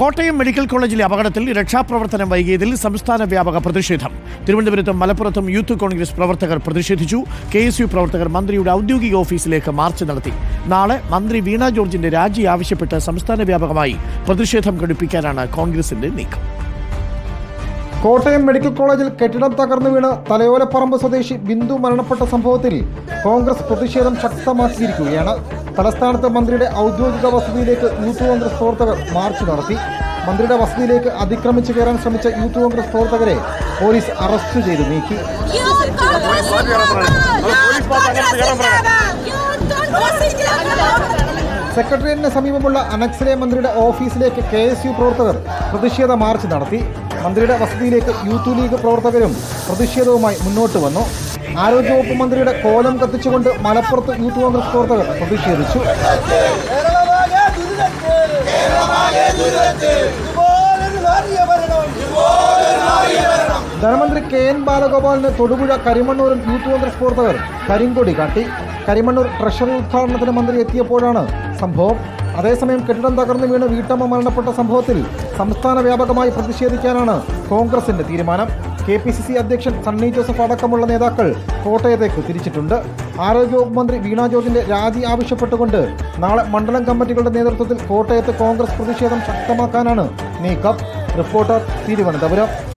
Kottayam medical കോളേജിലെ അപകടത്തിൽ രക്ഷാപ്രവർത്തനം വൈകിയതിൽ സംസ്ഥാന വ്യാപക പ്രതിഷേധം. തിരുവനന്തപുരത്തും മലപ്പുറത്തും യൂത്ത് കോൺഗ്രസ് പ്രവർത്തകർ പ്രതിഷേധിച്ചു. കെ എസ് യു പ്രവർത്തകർ മന്ത്രിയുടെ ഔദ്യോഗിക ഓഫീസിലേക്ക് മാർച്ച് നടത്തി. നാളെ മന്ത്രി വീണ ജോർജിന്റെ രാജി ആവശ്യപ്പെട്ട് സംസ്ഥാന വ്യാപകമായി പ്രതിഷേധം ഘടിപ്പിക്കാനാണ് കോൺഗ്രസിന്റെ നീക്കം. കോട്ടയം മെഡിക്കൽ കോളേജിൽ കെട്ടിടം തകർന്നു വീണ് തലയോലപ്പറമ്പ് സ്വദേശി ബിന്ദു മരണപ്പെട്ട സംഭവത്തിൽ കോൺഗ്രസ് പ്രതിഷേധം ശക്തമാക്കിയിരിക്കുകയാണ്. തലസ്ഥാനത്ത് മന്ത്രിയുടെ ഔദ്യോഗിക വസതിയിലേക്ക് യൂത്ത് കോൺഗ്രസ് പ്രവർത്തകർ മാർച്ച് നടത്തി. മന്ത്രിയുടെ വസതിയിലേക്ക് അതിക്രമിച്ചു കയറാൻ ശ്രമിച്ച യൂത്ത് കോൺഗ്രസ് പ്രവർത്തകരെ പോലീസ് അറസ്റ്റ് ചെയ്ത് നീക്കി. സെക്രട്ടേറിയറ്റിന് സമീപമുള്ള അനക്സിലെ മന്ത്രിയുടെ ഓഫീസിലേക്ക് കെ പ്രവർത്തകർ പ്രതിഷേധ മാർച്ച് നടത്തി. മന്ത്രിയുടെ വസതിയിലേക്ക് യൂത്ത് ലീഗ് പ്രവർത്തകരും പ്രതിഷേധവുമായി മുന്നോട്ട് വന്നു. ആരോഗ്യവകുപ്പ് മന്ത്രിയുടെ കോലം കത്തിച്ചുകൊണ്ട് മലപ്പുറത്ത് യൂത്ത് കോൺഗ്രസ് പ്രവർത്തകർ പ്രതിഷേധിച്ചു. ധനമന്ത്രി കെ എൻ ബാലഗോപാലിന് തൊടുപുഴ കരിമണ്ണൂരും യൂത്ത് കോൺഗ്രസ് പ്രവർത്തകർ കരിങ്കൊടി കാട്ടി. കരിമണ്ണൂർ ട്രഷറി ഉദ്ഘാടനത്തിന് മന്ത്രി എത്തിയപ്പോഴാണ് സംഭവം. അതേസമയം കെട്ടിടം തകർന്നു വീണ് വീട്ടമ്മ മരണപ്പെട്ട സംഭവത്തിൽ സംസ്ഥാന വ്യാപകമായി പ്രതിഷേധിക്കാനാണ് കോൺഗ്രസിന്റെ തീരുമാനം. കെ പി സി സി അധ്യക്ഷൻ സണ്ണി ജോസഫ് അടക്കമുള്ള നേതാക്കൾ കോട്ടയത്തേക്ക് തിരിച്ചിട്ടുണ്ട്. ആരോഗ്യവകുപ്പ് മന്ത്രി വീണാ ജോർജിന്റെ രാജി ആവശ്യപ്പെട്ടുകൊണ്ട് നാളെ മണ്ഡലം കമ്മിറ്റികളുടെ നേതൃത്വത്തിൽ കോട്ടയത്ത് കോൺഗ്രസ് പ്രതിഷേധം ശക്തമാക്കാനാണ് നീക്കം. റിപ്പോർട്ടർ തിരുവനന്തപുരം.